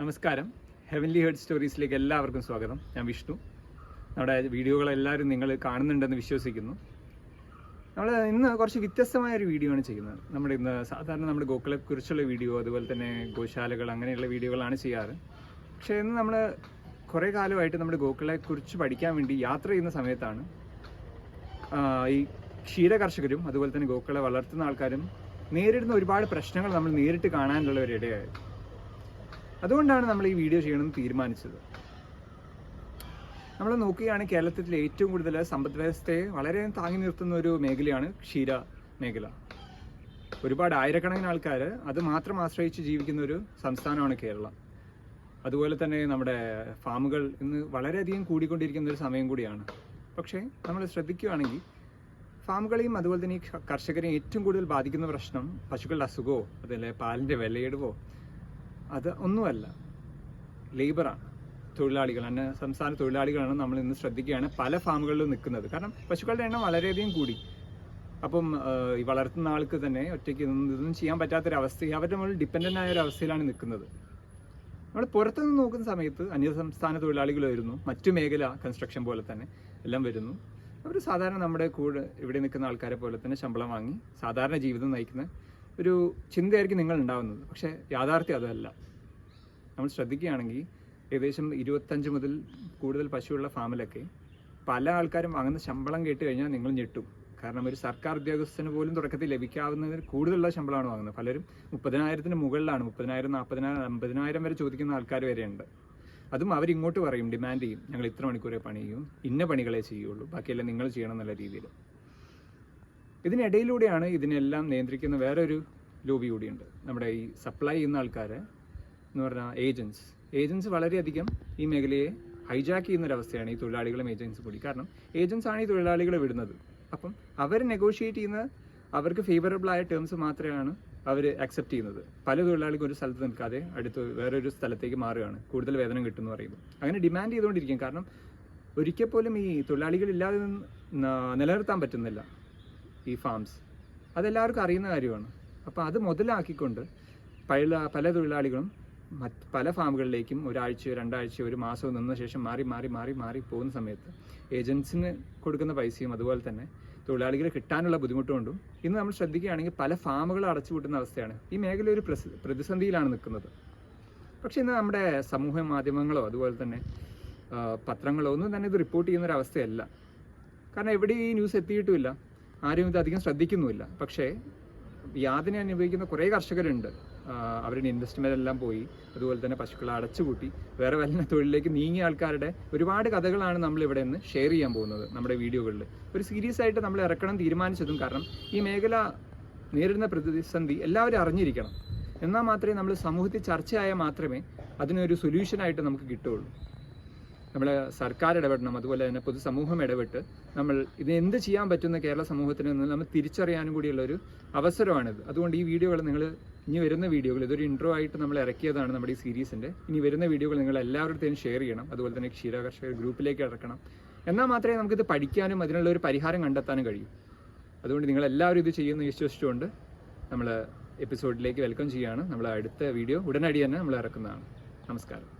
നമസ്കാരം. Heavenly heard സ്റ്റോറീസിലേക്ക് എല്ലാവർക്കും സ്വാഗതം. ഞാൻ വിഷ്ണു. നമ്മുടെ വീഡിയോകളെല്ലാവരും നിങ്ങൾ കാണുന്നുണ്ടെന്ന് വിശ്വസിക്കുന്നു. നമ്മൾ ഇന്ന് കുറച്ച് വ്യത്യസ്തമായ ഒരു വീഡിയോ ആണ് ചെയ്യുന്നത്. നമ്മുടെ ഇന്ന് സാധാരണ നമ്മുടെ ഗോക്കളെ കുറിച്ചുള്ള വീഡിയോ അതുപോലെ തന്നെ ഗോശാലകൾ അങ്ങനെയുള്ള വീഡിയോകളാണ് ചെയ്യാറ്. പക്ഷേ ഇന്ന് നമ്മൾ കുറേ കാലമായിട്ട് നമ്മുടെ ഗോക്കളെ കുറിച്ച് പഠിക്കാൻ വേണ്ടി യാത്ര ചെയ്യുന്ന സമയത്താണ് ഈ ക്ഷീര കർഷകരും അതുപോലെ തന്നെ ഗോക്കളെ വളർത്തുന്ന ആൾക്കാരും നേരിടുന്ന ഒരുപാട് പ്രശ്നങ്ങൾ നമ്മൾ നേരിട്ട് കാണാനുള്ള ഒരു ഇടയായത് അതുകൊണ്ടാണ് നമ്മൾ ഈ വീഡിയോ ചെയ്യണമെന്ന് തീരുമാനിച്ചത്. നമ്മൾ നോക്കുകയാണെങ്കിൽ കേരളത്തിൽ ഏറ്റവും കൂടുതൽ സമ്പദ് വ്യവസ്ഥയെ വളരെ താങ്ങി നിർത്തുന്ന ഒരു മേഖലയാണ് ക്ഷീര മേഖല. ഒരുപാട് ആയിരക്കണക്കിന് ആൾക്കാർ അത് മാത്രം ആശ്രയിച്ച് ജീവിക്കുന്ന ഒരു സംസ്ഥാനമാണ് കേരളം. അതുപോലെ തന്നെ നമ്മുടെ ഫാമുകൾ ഇന്ന് വളരെയധികം കൂടിക്കൊണ്ടിരിക്കുന്ന ഒരു സമയം കൂടിയാണ്. പക്ഷേ നമ്മൾ ശ്രദ്ധിക്കുകയാണെങ്കിൽ ഫാമുകളെയും അതുപോലെ തന്നെ ഈ കർഷകരെയും ഏറ്റവും കൂടുതൽ ബാധിക്കുന്ന പ്രശ്നം പശുക്കളുടെ അസുഖമോ അതല്ലേ പാലിന്റെ വിലയിടുവോ അത് ഒന്നുമല്ല. ലേബറാണ് തൊഴിലാളികൾ. അന്ന സംസ്ഥാന തൊഴിലാളികളാണ് നമ്മൾ ഇന്ന് ശ്രദ്ധിക്കുകയാണ് പല ഫാമുകളിലും നിൽക്കുന്നത്. കാരണം പശുക്കളുടെ എണ്ണം വളരെയധികം കൂടി. അപ്പം ഈ വളർത്തുന്ന ആൾക്ക് തന്നെ ഒറ്റയ്ക്ക് ഇതൊന്നും ചെയ്യാൻ പറ്റാത്തൊരവസ്ഥ അവരുടെ മുകളിൽ ഡിപ്പെൻഡന്റ് ആയ ഒരു അവസ്ഥയിലാണ് നിൽക്കുന്നത്. നമ്മൾ പുറത്തുനിന്ന് നോക്കുന്ന സമയത്ത് അന്യ സംസ്ഥാന തൊഴിലാളികൾ വരുന്നു. മറ്റു മേഖല കൺസ്ട്രക്ഷൻ പോലെ തന്നെ എല്ലാം വരുന്നു. അവർ സാധാരണ നമ്മുടെ കൂടെ ഇവിടെ നിൽക്കുന്ന ആൾക്കാരെ പോലെ തന്നെ ശമ്പളം വാങ്ങി സാധാരണ ജീവിതം നയിക്കുന്ന ഒരു ചിന്തയായിരിക്കും നിങ്ങൾ ഉണ്ടാവുന്നത്. പക്ഷേ യാഥാർത്ഥ്യം അതല്ല. നമ്മൾ ശ്രദ്ധിക്കുകയാണെങ്കിൽ ഏകദേശം ഇരുപത്തഞ്ച് മുതൽ കൂടുതൽ പശുവുള്ള ഫാമിലൊക്കെ പല ആൾക്കാരും വാങ്ങുന്ന ശമ്പളം കേട്ട് കഴിഞ്ഞാൽ നിങ്ങൾ ഞെട്ടും. കാരണം ഒരു സർക്കാർ ഉദ്യോഗസ്ഥന് പോലും തുടക്കത്തിൽ ലഭിക്കാവുന്നതിൽ കൂടുതലുള്ള ശമ്പളമാണ് വാങ്ങുന്നത്. പലരും മുപ്പതിനായിരത്തിന് മുകളിലാണ് മുപ്പതിനായിരം നാൽപ്പതിനായിരം അമ്പതിനായിരം വരെ ചോദിക്കുന്ന ആൾക്കാർ വരെയുണ്ട്. അതും അവരിങ്ങോട്ട് പറയും ഡിമാൻഡ് ചെയ്യും. ഞങ്ങൾ ഇത്ര മണിക്കൂറേ പണി ചെയ്യും ഇന്ന പണികളെ ചെയ്യുള്ളൂ. ബാക്കിയെല്ലാം നിങ്ങൾ ചെയ്യണം എന്നുള്ള രീതിയിൽ. ഇതിനിടയിലൂടെയാണ് ഇതിനെല്ലാം നിയന്ത്രിക്കുന്ന വേറൊരു ലോബി കൂടിയുണ്ട്. നമ്മുടെ ഈ സപ്ലൈ ചെയ്യുന്ന ആൾക്കാരെ എന്ന് പറഞ്ഞാൽ ഏജൻസ് ഏജൻസ് വളരെയധികം ഈ മേഖലയെ ഹൈജാക്ക് ചെയ്യുന്ന ഒരവസ്ഥയാണ് ഈ തൊഴിലാളികളും ഏജൻസ് കൂടി. കാരണം ഏജൻസ് ആണ് ഈ തൊഴിലാളികളെ വിടുന്നത്. അപ്പം അവർ നെഗോഷിയേറ്റ് ചെയ്യുന്ന അവർക്ക് ഫേവറബിൾ ആയ ടേംസ് മാത്രമാണ് അവർ അക്സെപ്റ്റ് ചെയ്യുന്നത്. പല തൊഴിലാളികൾ ഒരു സ്ഥലത്ത് നിൽക്കാതെ അടുത്ത് വേറൊരു സ്ഥലത്തേക്ക് മാറുകയാണ്. കൂടുതൽ വേതനം കിട്ടുമെന്ന് പറയുന്നു അങ്ങനെ ഡിമാൻഡ് ചെയ്തുകൊണ്ടിരിക്കും കാരണം ഒരിക്കൽ പോലും ഈ തൊഴിലാളികളില്ലാതെ നിലനിർത്താൻ പറ്റുന്നില്ല. ഈ ഫാംസ് അതെല്ലാവർക്കും അറിയുന്ന കാര്യമാണ്. അപ്പോൾ അത് മുതലാക്കിക്കൊണ്ട് പല പല തൊഴിലാളികളും മറ്റ് പല ഫാമുകളിലേക്കും ഒരാഴ്ച രണ്ടാഴ്ച ഒരു മാസമോ നിന്ന ശേഷം മാറി മാറി മാറി മാറി പോകുന്ന സമയത്ത് ഏജൻസിന് കൊടുക്കുന്ന പൈസയും അതുപോലെ തന്നെ തൊഴിലാളികളെ കിട്ടാനുള്ള ബുദ്ധിമുട്ടുകൊണ്ടും ഇന്ന് നമ്മൾ ശ്രദ്ധിക്കുകയാണെങ്കിൽ പല ഫാമുകൾ അടച്ചുപൂട്ടുന്ന അവസ്ഥയാണ്. ഈ മേഖല ഒരു പ്രതിസന്ധിയിലാണ് നിൽക്കുന്നത്. പക്ഷേ ഇന്ന് നമ്മുടെ സമൂഹ മാധ്യമങ്ങളോ അതുപോലെ തന്നെ പത്രങ്ങളോ ഒന്നും തന്നെ ഇത് റിപ്പോർട്ട് ചെയ്യുന്ന ഒരു അവസ്ഥയല്ല. കാരണം എവിടെയും ഈ ന്യൂസ് എത്തിയിട്ടുമില്ല. ആരും ഇത് അധികം ശ്രദ്ധിക്കുന്നുമില്ല. പക്ഷേ യാതന അനുഭവിക്കുന്ന കുറേ കർഷകരുണ്ട്. അവരുടെ ഇൻവെസ്റ്റ്മെന്റ് എല്ലാം പോയി. അതുപോലെ തന്നെ പശുക്കളെ അടച്ചുപൂട്ടി. വേറെ വല്ല തൊഴിലിലേക്ക് നീങ്ങിയ ആൾക്കാരുടെ ഒരുപാട് കഥകളാണ് നമ്മൾ ഇവിടെ നിന്ന് ഷെയർ ചെയ്യാൻ പോകുന്നത് നമ്മുടെ വീഡിയോകളിൽ ഒരു സീരിയസ് ആയിട്ട് നമ്മൾ ഇറക്കണം തീരുമാനിച്ചതും കാരണം ഈ മേഖല നേരിടുന്ന പ്രതിസന്ധി എല്ലാവരും അറിഞ്ഞിരിക്കണം. എന്നാൽ മാത്രമേ നമ്മൾ സമൂഹത്തിൽ ചർച്ചയായാൽ മാത്രമേ അതിനൊരു സൊല്യൂഷനായിട്ട് നമുക്ക് കിട്ടുകയുള്ളൂ. നമ്മൾ സർക്കാർ ഇടപെടണം അതുപോലെ തന്നെ പൊതുസമൂഹം ഇടപെട്ട് നമ്മൾ ഇത് എന്ത് ചെയ്യാൻ പറ്റുന്ന കേരള സമൂഹത്തിന് എന്ന് നമ്മൾ തിരിച്ചറിയാനും കൂടിയുള്ള ഒരു അവസരമാണിത്. അതുകൊണ്ട് ഈ വീഡിയോകൾ നിങ്ങൾ ഇനി വരുന്ന വീഡിയോകൾ ഇതൊരു ഇൻട്രോ ആയിട്ട് നമ്മൾ ഇറക്കിയതാണ് നമ്മുടെ ഈ സീരീസിന്റെ. ഇനി വരുന്ന വീഡിയോകൾ നിങ്ങൾ എല്ലാവരുടെയും ഷെയർ ചെയ്യണം. അതുപോലെ തന്നെ ക്ഷീരകർഷകർ ഗ്രൂപ്പിലേക്ക് ഇറക്കണം. എന്നാൽ മാത്രമേ നമുക്കിത് പഠിക്കാനും അതിനുള്ള ഒരു പരിഹാരം കണ്ടെത്താനും കഴിയൂ. അതുകൊണ്ട് നിങ്ങൾ എല്ലാവരും ഇത് ചെയ്യുന്ന വിശ്വസിച്ചുകൊണ്ട് നമ്മൾ എപ്പിസോഡിലേക്ക് വെൽക്കം ചെയ്യുകയാണ്. നമ്മൾ അടുത്ത വീഡിയോ ഉടനടി തന്നെ നമ്മൾ ഇറക്കുന്നതാണ്. നമസ്കാരം.